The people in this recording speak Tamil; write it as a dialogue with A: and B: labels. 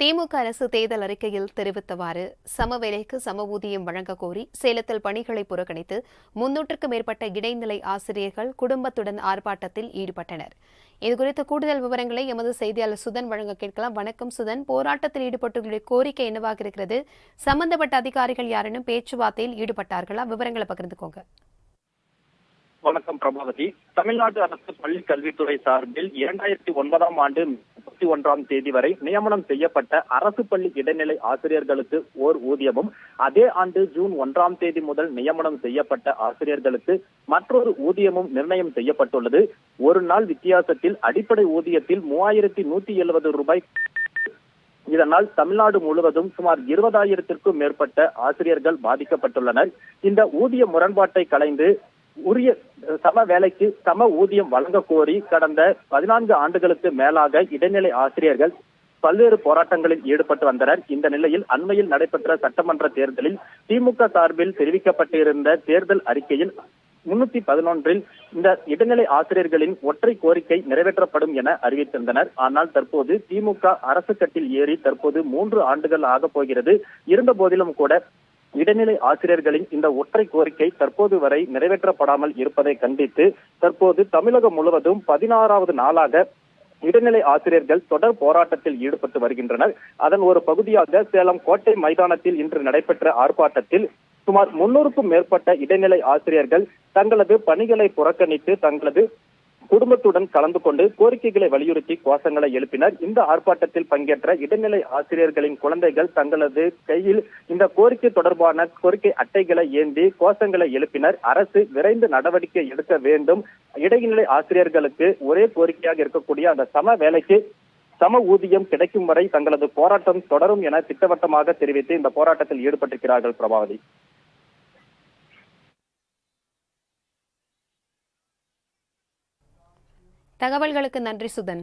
A: திமுக அரசு தேர்தல் அறிக்கையில் தெரிவித்தவாறு சம வேலைக்கு சம ஊதியம் வழங்க கோரி சேலத்தில் பணிகளை புறக்கணித்து முன்னூற்றுக்கும் மேற்பட்ட இடைநிலை ஆசிரியர்கள் குடும்பத்துடன் ஆர்ப்பாட்டத்தில் ஈடுபட்டனர். இதுகுறித்த கூடுதல் விவரங்களை எமது செய்தியாளர் சுதன் வழங்க கேட்கலாம். வணக்கம் சுதன். போராட்டத்தில் ஈடுபட்டுள்ள கோரிக்கை என்னவாக இருக்கிறது? சம்பந்தப்பட்ட அதிகாரிகள் யாரேனும் பேச்சுவார்த்தையில் ஈடுபட்டார்களா? விவரங்களை பகிர்ந்துக்கோங்க.
B: வணக்கம் பிரபாவதி தமிழ்நாடு அரசு பள்ளி கல்வித்துறை சார்பில் இரண்டாயிரத்தி ஒன்பதாம் ஆண்டு இருபத்தி ஒன்றாம் தேதி வரை நியமனம் செய்யப்பட்ட அரசு பள்ளி இடைநிலை ஆசிரியர்களுக்கு ஓர் ஊதியமும் அதே ஆண்டு ஜூன் ஒன்றாம் தேதி முதல் நியமனம் செய்யப்பட்ட ஆசிரியர்களுக்கு மற்றொரு ஊதியமும் நிர்ணயம் செய்யப்பட்டுள்ளது. ஒரு நாள் வித்தியாசத்தில் அடிப்படை ஊதியத்தில் மூவாயிரத்தி நூத்தி எழுபது ரூபாய். இதனால் தமிழ்நாடு முழுவதும் சுமார் இருபதாயிரத்திற்கும் மேற்பட்ட ஆசிரியர்கள் பாதிக்கப்பட்டுள்ளனர். இந்த ஊதிய முரண்பாட்டை கலைந்து உரிய சம வேலைக்கு சம ஊதியம் வழங்க கோரி கடந்த பதினான்கு ஆண்டுகளுக்கு மேலாக இடைநிலை ஆசிரியர்கள் பல்வேறு போராட்டங்களில் ஈடுபட்டு வந்தனர். இந்த நிலையில் அண்மையில் நடைபெற்ற சட்டமன்ற தேர்தலில் திமுக சார்பில் தெரிவிக்கப்பட்டிருந்த தேர்தல் அறிக்கையில் முன்னூத்தி பதினொன்றில் இந்த இடைநிலை ஆசிரியர்களின் ஒற்றை கோரிக்கை நிறைவேற்றப்படும் என அறிவித்திருந்தனர். ஆனால் தற்போது திமுக அரசு கட்டில் ஏறி தற்போது மூன்று ஆண்டுகள் ஆக போகிறது. இருந்த போதிலும் கூட இடைநிலை ஆசிரியர்களின் இந்த ஒற்றை கோரிக்கை தற்போது வரை நிறைவேற்றப்படாமல் இருப்பதை கண்டித்து தற்போது தமிழகம் முழுவதும் பதினாறாவது நாளாக இடைநிலை ஆசிரியர்கள் தொடர் போராட்டத்தில் ஈடுபட்டு வருகின்றனர். அதன் ஒரு பகுதியாக சேலம் கோட்டை மைதானத்தில் இன்று நடைபெற்ற ஆர்ப்பாட்டத்தில் சுமார் முன்னூறுக்கும் மேற்பட்ட இடைநிலை ஆசிரியர்கள் தங்களது பணிகளை புறக்கணித்து தங்களது குடும்பத்துடன் கலந்து கொண்டு கோரிக்கைகளை வலியுறுத்தி கோஷங்களை எழுப்பினர். இந்த ஆர்ப்பாட்டத்தில் பங்கேற்ற இடைநிலை ஆசிரியர்களின் குழந்தைகள் தங்களது கையில் இந்த கோரிக்கை தொடர்பான கோரிக்கை அட்டைகளை ஏந்தி கோஷங்களை எழுப்பினர். அரசு விரைந்து நடவடிக்கை எடுக்க வேண்டும். இடைநிலை ஆசிரியர்களுக்கு ஒரே கோரிக்கையாக இருக்கக்கூடிய அந்த சம வேலைக்கு சம ஊதியம் கிடைக்கும் வரை தங்களது போராட்டம் தொடரும் என திட்டவட்டமாக தெரிவித்து இந்த போராட்டத்தில் ஈடுபட்டிருக்கிறார்கள் பிரபாவதி.
A: தகவல்களுக்கு நன்றி சுதன்.